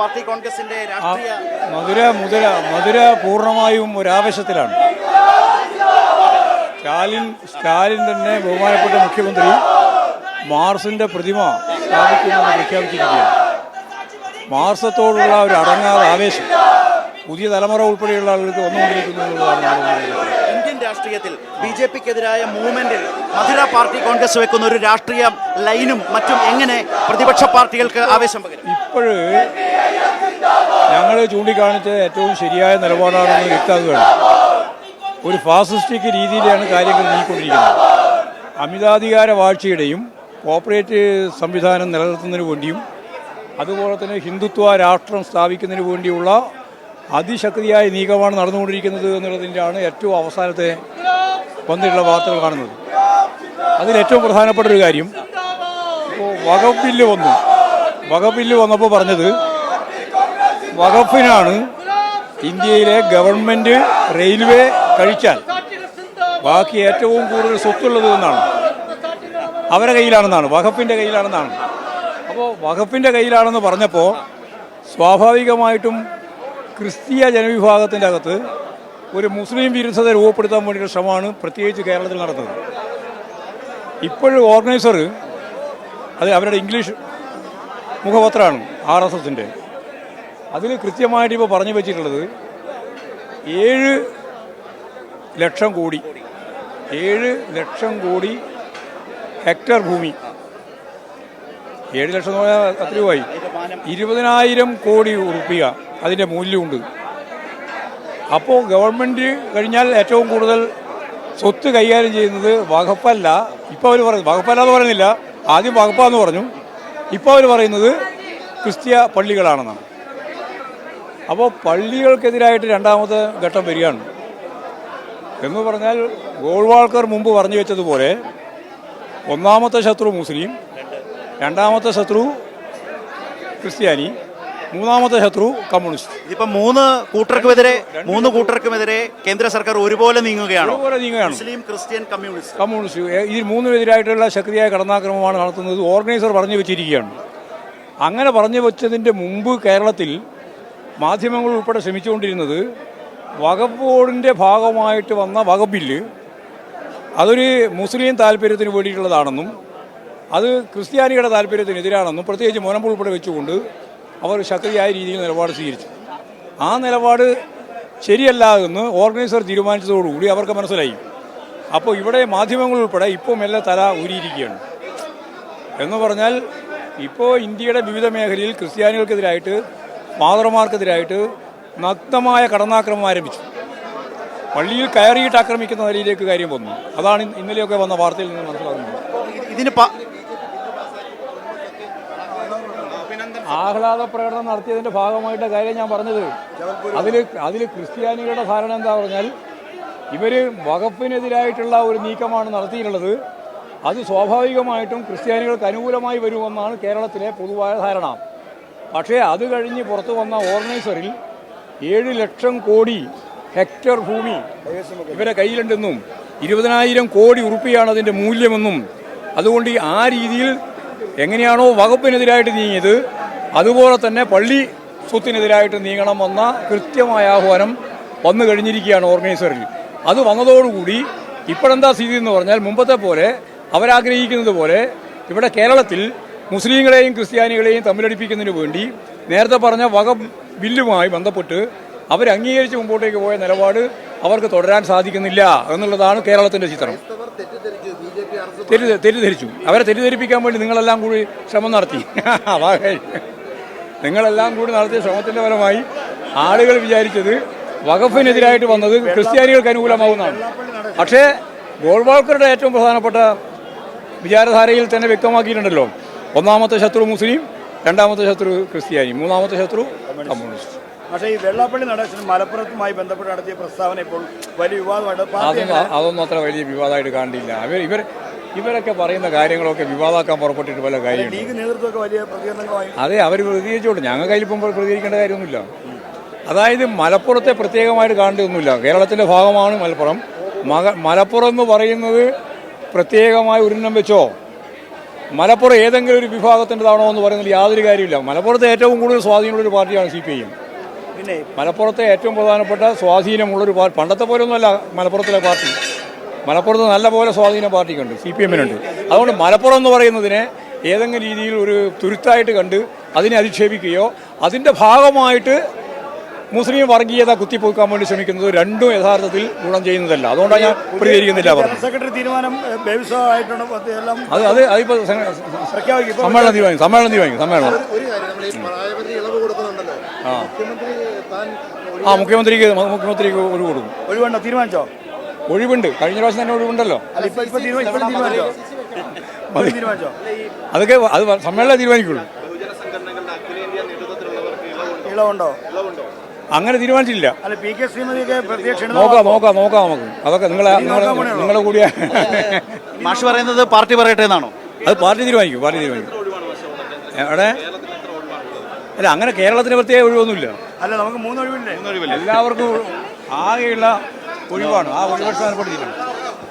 Party കോൺഗ്രസിന്റെ മധുര മുതല മധുര പൂർണമായും ഒരാവേശത്തിലാണ്. സ്റ്റാലിൻ സ്റ്റാലിൻ തന്നെ ബഹുമാനപ്പെട്ട മുഖ്യമന്ത്രി മാർസിന്റെ പ്രതിമ സ്ഥാപിക്കുമെന്ന് പ്രഖ്യാപിച്ചിരിക്കുകയാണ്. മാർസത്തോടുള്ള ഒരു അടങ്ങാതെ ആവേശം പുതിയ തലമുറ ഉൾപ്പെടെയുള്ള ആളുകൾക്ക് വന്നുകൊണ്ടിരിക്കുന്നു എന്നുള്ളതാണ് രാഷ്ട്രീയത്തിൽ ബി ജെ പിക്കെതിരായ മൂവ്മെന്റിൽ മധുര പാർട്ടി കോൺഗ്രസ് വെക്കുന്ന ഒരു രാഷ്ട്രീയ ലൈനും മറ്റും എങ്ങനെ പ്രതിപക്ഷ പാർട്ടികൾക്ക് ആവേശം പകരും? ഇപ്പോഴ് ഞങ്ങൾ ചൂണ്ടിക്കാണിച്ച ഏറ്റവും ശരിയായ നിലപാടാണെന്ന് വ്യക്തമാക്കുകയാണ് ഒരു ഫാസിസ്റ്റിക് രീതിയിലാണ് കാര്യങ്ങൾ നീങ്ങിക്കൊണ്ടിരിക്കുന്നത്. അമിതാധികാര വാഴ്ചയുടെയും കോപ്പറേറ്റ് സംവിധാനം നിലനിർത്തുന്നതിന് വേണ്ടിയും അതുപോലെ തന്നെ ഹിന്ദുത്വ രാഷ്ട്രം സ്ഥാപിക്കുന്നതിന് വേണ്ടിയുള്ള അതിശക്തിയായ നീക്കമാണ് നടന്നുകൊണ്ടിരിക്കുന്നത് എന്നുള്ളതിന്റെയാണ് ഏറ്റവും അവസാനത്തെ വന്നിട്ടുള്ള വാർത്തകൾ കാണുന്നത്. അതിലേറ്റവും പ്രധാനപ്പെട്ട ഒരു കാര്യം ഇപ്പോൾ വകഫ് വന്നു. വകഫ് വന്നപ്പോൾ പറഞ്ഞത് വകഫിനാണ് ഇന്ത്യയിലെ ഗവൺമെന്റ് റെയിൽവേ കഴിച്ചാൽ ബാക്കി ഏറ്റവും കൂടുതൽ സ്വത്തുള്ളത് എന്നാണ്. അവരുടെ കയ്യിലാണെന്നാണ് വകഫിന്റെ കയ്യിലാണെന്നാണ്. അപ്പോൾ വകഫിന്റെ കയ്യിലാണെന്ന് പറഞ്ഞപ്പോൾ സ്വാഭാവികമായിട്ടും ക്രിസ്തീയ ജനവിഭാഗത്തിന്റെ അകത്ത് ഒരു മുസ്ലിം വിരുദ്ധത രൂപപ്പെടുത്താൻ വേണ്ടിയുള്ള ശ്രമമാണ് പ്രത്യേകിച്ച് കേരളത്തിൽ നടന്നത് ഇപ്പോഴും ഓർഗനൈസർ അത് അവരുടെ ഇംഗ്ലീഷ് മുഖപത്രമാണ് ആർ എസ് എസിന്റെ അതിൽ കൃത്യമായിട്ട് ഇപ്പോൾ പറഞ്ഞു വെച്ചിട്ടുള്ളത് ഏഴ് ലക്ഷം കോടി ഏഴ് ലക്ഷം കോടി ഹെക്ടർ ഭൂമി ഏഴ് ലക്ഷം എന്ന് പറഞ്ഞാൽ എത്ര രൂപയായി ഇരുപതിനായിരം കോടി ഉറുപ്പിക അതിന്റെ മൂല്യമുണ്ട്. അപ്പോൾ ഗവൺമെന്റ് കഴിഞ്ഞാൽ ഏറ്റവും കൂടുതൽ സ്വത്ത് കൈകാര്യം ചെയ്യുന്നത് വകുപ്പല്ല ഇപ്പോൾ അവർ പറയുന്നത് വകുപ്പല്ല എന്ന് പറയുന്നില്ല. ആദ്യം വകുപ്പാന്ന് പറഞ്ഞു. ഇപ്പോൾ അവർ പറയുന്നത് ക്രിസ്ത്യ പള്ളികളാണെന്നാണ്. അപ്പോൾ പള്ളികൾക്കെതിരായിട്ട് രണ്ടാമത്തെ ഘട്ടം വരികയാണ്. എന്ന് പറഞ്ഞാൽ ഗോൾവാൾക്കർ മുമ്പ് പറഞ്ഞു വെച്ചതുപോലെ ഒന്നാമത്തെ ശത്രു മുസ്ലിം രണ്ടാമത്തെ ശത്രു ക്രിസ്ത്യാനി മൂന്നാമത്തെ ശത്രു കമ്മ്യൂണിസ്റ്റ്. ഇപ്പൊ മൂന്ന് കൂട്ടർക്കുമെതിരെ മൂന്ന് കൂട്ടർക്കുമെതിരെ കേന്ദ്ര സർക്കാർ ഒരുപോലെ നീങ്ങുകയാണ്? നീങ്ങുകയാണ്. Muslim Christian communist. കമ്മ്യൂണിസ്റ്റ്. ഈ ഇതിൽ മൂന്നിനെതിരായിട്ടുള്ള ശക്തിയായ കടന്നാക്രമമാണ് നടത്തുന്നത്. ഓർഗനൈസർ പറഞ്ഞു വെച്ചിരിക്കുകയാണ്. അങ്ങനെ പറഞ്ഞു വെച്ചതിന്റെ മുമ്പ് കേരളത്തിൽ മാധ്യമങ്ങൾ ഉൾപ്പെടെ ശ്രമിച്ചുകൊണ്ടിരുന്നത് വകഫ് ബോർഡിന്റെ ഭാഗമായിട്ട് വന്ന വകബില്ല് അതൊരു മുസ്ലിം താല്പര്യത്തിന് വേണ്ടിയിട്ടുള്ളതാണെന്നും അത് ക്രിസ്ത്യാനികളുടെ താല്പര്യത്തിനെതിരാണെന്നും പ്രത്യേകിച്ച് മുനമ്പ് ഉൾപ്പെടെ വെച്ചുകൊണ്ട് അവർ ശക്തിയായ രീതിയിൽ നിലപാട് സ്വീകരിച്ചു. ആ നിലപാട് ശരിയല്ല എന്ന് ഓർഗനൈസർ തീരുമാനിച്ചതോടുകൂടി അവർക്ക് മനസ്സിലായി. അപ്പോൾ ഇവിടെ മാധ്യമങ്ങൾ ഉൾപ്പെടെ ഇപ്പോൾ മെല്ലെ തല ഊരിയിരിക്കുകയാണ്. എന്ന് പറഞ്ഞാൽ ഇപ്പോൾ ഇന്ത്യയുടെ വിവിധ മേഖലയിൽ ക്രിസ്ത്യാനികൾക്കെതിരായിട്ട് മാതൃമാർക്കെതിരായിട്ട് നഗ്നമായ കടന്നാക്രമം ആരംഭിച്ചു. പള്ളിയിൽ കയറിയിട്ട് ആക്രമിക്കുന്ന നിലയിലേക്ക് കാര്യം വന്നു. അതാണ് ഇന്ന് ഇന്നലെയൊക്കെ വന്ന വാർത്തയിൽ നിന്ന് മനസ്സിലാകുന്നത്. ഇതിന് പ- ആഹ്ലാദ പ്രകടനം നടത്തിയതിന്റെ ഭാഗമായിട്ട് കാര്യം ഞാൻ പറഞ്ഞത്. അതിൽ അതിൽ ക്രിസ്ത്യാനികളുടെ ധാരണ എന്താ പറഞ്ഞാൽ ഇവർ വകപ്പിനെതിരായിട്ടുള്ള ഒരു നീക്കമാണ് നടത്തിയിട്ടുള്ളത്. അത് സ്വാഭാവികമായിട്ടും ക്രിസ്ത്യാനികൾക്ക് അനുകൂലമായി വരുമെന്നാണ് കേരളത്തിലെ പൊതുവായ ധാരണ. പക്ഷേ അത് കഴിഞ്ഞ് പുറത്തു വന്ന ഓർഗനൈസറിൽ ഏഴ് ലക്ഷം കോടി ഹെക്ടർ ഭൂമി ഇവരെ കയ്യിലുണ്ടെന്നും ഇരുപതിനായിരം കോടി ഉറുപ്പിയാണ് അതിന്റെ മൂല്യമെന്നും അതുകൊണ്ട് ആ രീതിയിൽ എങ്ങനെയാണോ വകുപ്പിനെതിരായിട്ട് നീങ്ങിയത് അതുപോലെ തന്നെ പള്ളി സ്വത്തിനെതിരായിട്ട് നീങ്ങണമെന്ന കൃത്യമായ ആഹ്വാനം വന്നു കഴിഞ്ഞിരിക്കുകയാണ് ഓർഗനൈസറിൽ. അത് വന്നതോടുകൂടി ഇപ്പോഴെന്താ സ്ഥിതി എന്ന് പറഞ്ഞാൽ മുമ്പത്തെ പോലെ അവരാഗ്രഹിക്കുന്നത് പോലെ ഇവിടെ കേരളത്തിൽ മുസ്ലിങ്ങളെയും ക്രിസ്ത്യാനികളെയും തമ്മിലടിപ്പിക്കുന്നതിന് വേണ്ടി നേരത്തെ പറഞ്ഞ വക ബില്ലുമായി ബന്ധപ്പെട്ട് അവർ അംഗീകരിച്ച് മുമ്പോട്ടേക്ക് പോയ നിലപാട് അവർക്ക് തുടരാൻ സാധിക്കുന്നില്ല എന്നുള്ളതാണ് കേരളത്തിന്റെ ചിത്രം. തെറ്റി തെറ്റിദ്ധരിച്ചു. അവരെ തെറ്റിദ്ധരിപ്പിക്കാൻ വേണ്ടി നിങ്ങളെല്ലാം കൂടി ശ്രമം നടത്തി. നിങ്ങളെല്ലാം കൂടി നടത്തിയ ശ്രമത്തിന്റെ ഫലമായി ആളുകൾ വിചാരിച്ചത് വകഫിനെതിരായിട്ട് വന്നത് ക്രിസ്ത്യാനികൾക്ക് അനുകൂലമാവുന്നതാണ്. പക്ഷേ ഗോൾവാൾക്കറുടെ ഏറ്റവും പ്രധാനപ്പെട്ട വിചാരധാരയിൽ തന്നെ വ്യക്തമാക്കിയിട്ടുണ്ടല്ലോ. ഒന്നാമത്തെ ശത്രു മുസ്ലിം രണ്ടാമത്തെ ശത്രു ക്രിസ്ത്യാനി മൂന്നാമത്തെ ശത്രു കമ്മ്യൂണിസ്റ്റ്. പക്ഷേ ഈ വെള്ളാപ്പള്ളി നടേശൻ മലപ്പുറത്തുമായി ബന്ധപ്പെട്ട് നടത്തിയ പ്രസ്താവന ഇപ്പോൾ വലിയ വിവാദമായിട്ട് അതൊന്നും അത്ര വലിയ വിവാദമായിട്ട് കാണില്ല അവർ ഇവർ ഇവരൊക്കെ പറയുന്ന കാര്യങ്ങളൊക്കെ വിവാദമാക്കാൻ പുറപ്പെട്ടിട്ട് പല പ്രതികരണങ്ങളുമായി അതെ അവർ പ്രതികരിച്ചോട്ടെ ഞങ്ങൾക്ക് ഇപ്പം പ്രതികരിക്കേണ്ട കാര്യമൊന്നുമില്ല. അതായത് മലപ്പുറത്തെ പ്രത്യേകമായിട്ട് കാണേണ്ടതൊന്നുമില്ല. കേരളത്തിന്റെ ഭാഗമാണ് മലപ്പുറം. മക മലപ്പുറം എന്ന് പറയുന്നത് പ്രത്യേകമായി ഉരുണം വെച്ചോ? മലപ്പുറം ഏതെങ്കിലും ഒരു വിഭാഗത്തിന്റെതാണോ എന്ന് പറയുന്നതിൽ യാതൊരു കാര്യമില്ല. മലപ്പുറത്തെ ഏറ്റവും കൂടുതൽ സ്വാധീനമുള്ളൊരു പാർട്ടിയാണ് സി പി ഐ എം. പിന്നെ? മലപ്പുറത്തെ ഏറ്റവും പ്രധാനപ്പെട്ട സ്വാധീനമുള്ളൊരു പാർട്ടി പണ്ടത്തെ പോലൊന്നുമല്ല മലപ്പുറത്തിലെ പാർട്ടി. മലപ്പുറത്ത് നല്ലപോലെ സ്വാധീന പാർട്ടിക്കുണ്ട് സി പി എമ്മിനുണ്ട് അതുകൊണ്ട് മലപ്പുറം എന്ന് പറയുന്നതിനെ ഏതെങ്കിലും രീതിയിൽ ഒരു തുരുത്തായിട്ട് കണ്ട് അതിനെ അധിക്ഷേപിക്കുകയോ അതിന്റെ ഭാഗമായിട്ട് മുസ്ലിം വർഗീയത കുത്തിപ്പോക്കാൻ വേണ്ടി ശ്രമിക്കുന്നത് രണ്ടും യഥാർത്ഥത്തിൽ ഗുണം ചെയ്യുന്നതല്ല. അതുകൊണ്ടാണ് ഞാൻ പ്രതികരിക്കുന്നില്ല ജനറൽ സെക്രട്ടറി തീരുമാനം അത് അത് സമ്മേളനം തീരുമാനിക്കും സമ്മേളനം തീരുമാനിക്കും സമ്മേളനം. ഒരു ആ മുഖ്യമന്ത്രിക്ക് മുഖ്യമന്ത്രിക്ക് ഒഴിവ് കൊടുക്കും. ഒഴിവുണ്ടോ? തീരുമാനിച്ചോ? ഒഴിവുണ്ട്. കഴിഞ്ഞ പ്രാവശ്യം തന്നെ ഒഴിവുണ്ടല്ലോ. അതൊക്കെ അത് സമ്മേളനം തീരുമാനിക്കുള്ളൂ. ഇളവുണ്ടോ? അങ്ങനെ തീരുമാനിച്ചില്ല അല്ല പി കെ ശ്രീമതിയൊക്കെ പ്രത്യക്ഷ നോക്കാം നോക്കാം നോക്കാം നമുക്ക്. അതൊക്കെ നിങ്ങളെ നിങ്ങളെ കൂടിയ മാഷ് പറയുന്നത് പാർട്ടി പറയട്ടെ എന്നാണോ? അത് പാർട്ടി തീരുമാനിക്കും പാർട്ടി തീരുമാനിക്കും. എവിടെ? അല്ല അങ്ങനെ കേരളത്തിന് പ്രത്യേക ഒഴിവൊന്നുമില്ല. അല്ല നമുക്ക് മൂന്ന് ഒഴിവില്ലേ എല്ലാവർക്കും ആകെയുള്ള ഒഴിവാണ്. ആ ഒഴിവ് സ്ഥാനപ്പെട്ടിരിക്കണം